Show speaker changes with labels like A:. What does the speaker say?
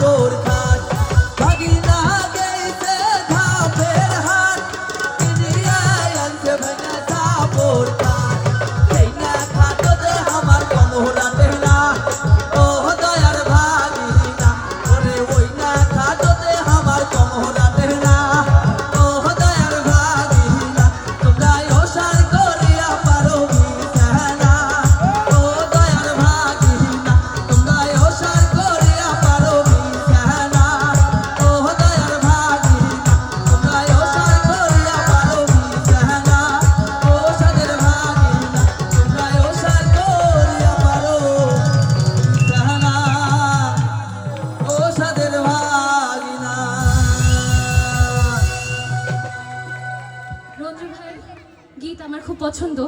A: তোর খুব পছন্দ।